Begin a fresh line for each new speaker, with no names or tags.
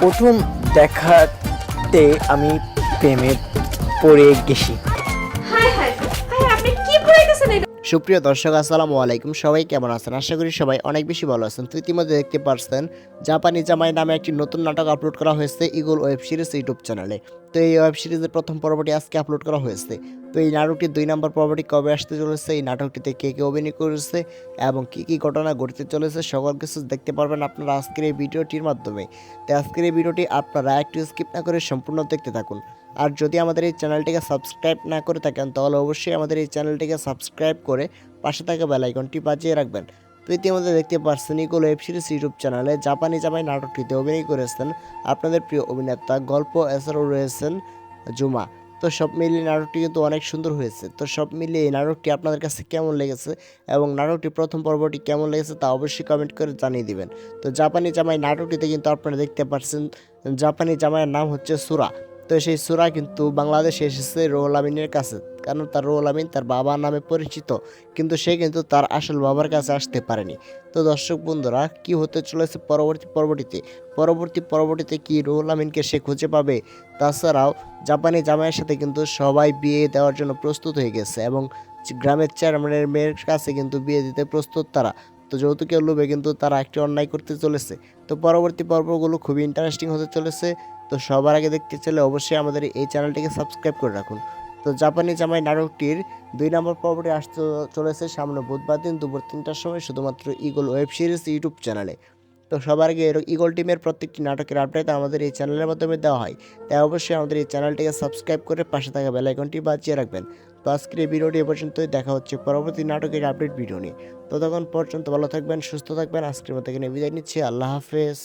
প্রথম দেখাতে আমি প্রেমে পড়ে গেছি। সুপ্রিয় দর্শক আসসালামু আলাইকুম। সবাই কেমন আছেন? আশা করি সবাই অনেক বেশি ভালো আছেন। তো ইতিমধ্যে দেখতে পারছেন জাপানি জামাই নামে একটি নতুন নাটক আপলোড করা হয়েছে ইগল ওয়েব সিরিজ ইউটিউব চ্যানেলে। তো এই ওয়েব সিরিজের প্রথম পর্বটি আজকে আপলোড করা হয়েছে। তো এই নাটকটির দুই নম্বর পর্বটি কবে আসতে চলেছে, এই নাটকটিতে কে কে অভিনয় করেছে এবং কী কী ঘটনা ঘটতে চলেছে সকল কিছু দেখতে পারবেন আপনারা আজকের এই ভিডিওটির মাধ্যমে। তো আজকের এই ভিডিওটি আপনারা একটু স্কিপ না করে সম্পূর্ণ দেখতে থাকুন। আর যদি আমাদের এই চ্যানেলটিকে সাবস্ক্রাইব না করে থাকেন, তাহলে অবশ্যই আমাদের এই চ্যানেলটিকে সাবস্ক্রাইব করে পাশে থাকা বেল আইকনটি বাজিয়ে রাখবেন। তো ইতিমধ্যে দেখতে পাচ্ছেন ইগোল ওয়েব সিরিজ ইউটিউব চ্যানেলে। জাপানি জামাই নাটকটিতে অভিনয় করেছেন আপনাদের প্রিয় অভিনেতা, গল্প এছাড়াও রয়েছেন জুমা। তো সব মিলিয়ে নাটকটি কিন্তু অনেক সুন্দর হয়েছে। তো সব মিলিয়ে এই নাটকটি আপনাদের কাছে কেমন লেগেছে এবং নাটকটি প্রথম পর্বটি কেমন লেগেছে তা অবশ্যই কমেন্ট করে জানিয়ে দিবেন। তো জাপানি জামাই নাটকটিতে কিন্তু আপনারা দেখতে পাচ্ছেন জাপানি জামাইয়ের নাম হচ্ছে সুরা। তো সেই সুরা কিন্তু বাংলাদেশে এসেছে রোহুল আমিনের কাছে। কারণ তার রোহুল আমিন তার বাবার নামে পরিচিত, কিন্তু সে কিন্তু তার আসল বাবার কাছে আসতে পারেনি। তো দর্শক বন্ধুরা, কি হতে চলেছে পরবর্তী পর্বটিতে? পরবর্তী পর্বটিতে কি রোহুল আমিনকে সে খুঁজে পাবে? তাছাড়াও জাপানি জামাইয়ের সাথে কিন্তু সবাই বিয়ে দেওয়ার জন্য প্রস্তুত হয়ে গেছে এবং গ্রামের চেয়ারম্যানের মেয়ের কাছে কিন্তু বিয়ে দিতে প্রস্তুত তারা। তো যৌতুকের লোভে কিন্তু তারা একটি অন্যায় করতে চলেছে। তো পরবর্তী পর্বগুলো খুবই ইন্টারেস্টিং হতে চলেছে। তো সবার আগে দেখতে চাইলে অবশ্যই আমাদের এই চ্যানেলটিকে সাবস্ক্রাইব করে রাখুন। তো জাপানি জামাই নাটকটির দুই নম্বর পর্বটি আসতে চলেছে সামনে বুধবার দিন দুপুর তিনটার সময় শুধুমাত্র ইগল ওয়েব সিরিজ ইউটিউব চ্যানেলে। তো সবার আগে ইগল টিমের প্রত্যেকটি নাটকের আপডেট আমাদের এই চ্যানেলের মাধ্যমে দেওয়া হয়। তাই অবশ্যই আমাদের এই চ্যানেলটিকে সাবস্ক্রাইব করে পাশে থাকা বেলাইকনটি বাজিয়ে রাখবেন। তো আজকের এই ভিডিওটি এ পর্যন্তই। দেখা হচ্ছে পরবর্তী নাটকের আপডেট ভিডিও নিয়ে। ততক্ষণ পর্যন্ত ভালো থাকবেন, সুস্থ থাকবেন। আজকের মতো এখানে বিদায় নিচ্ছি। আল্লাহ হাফেজ।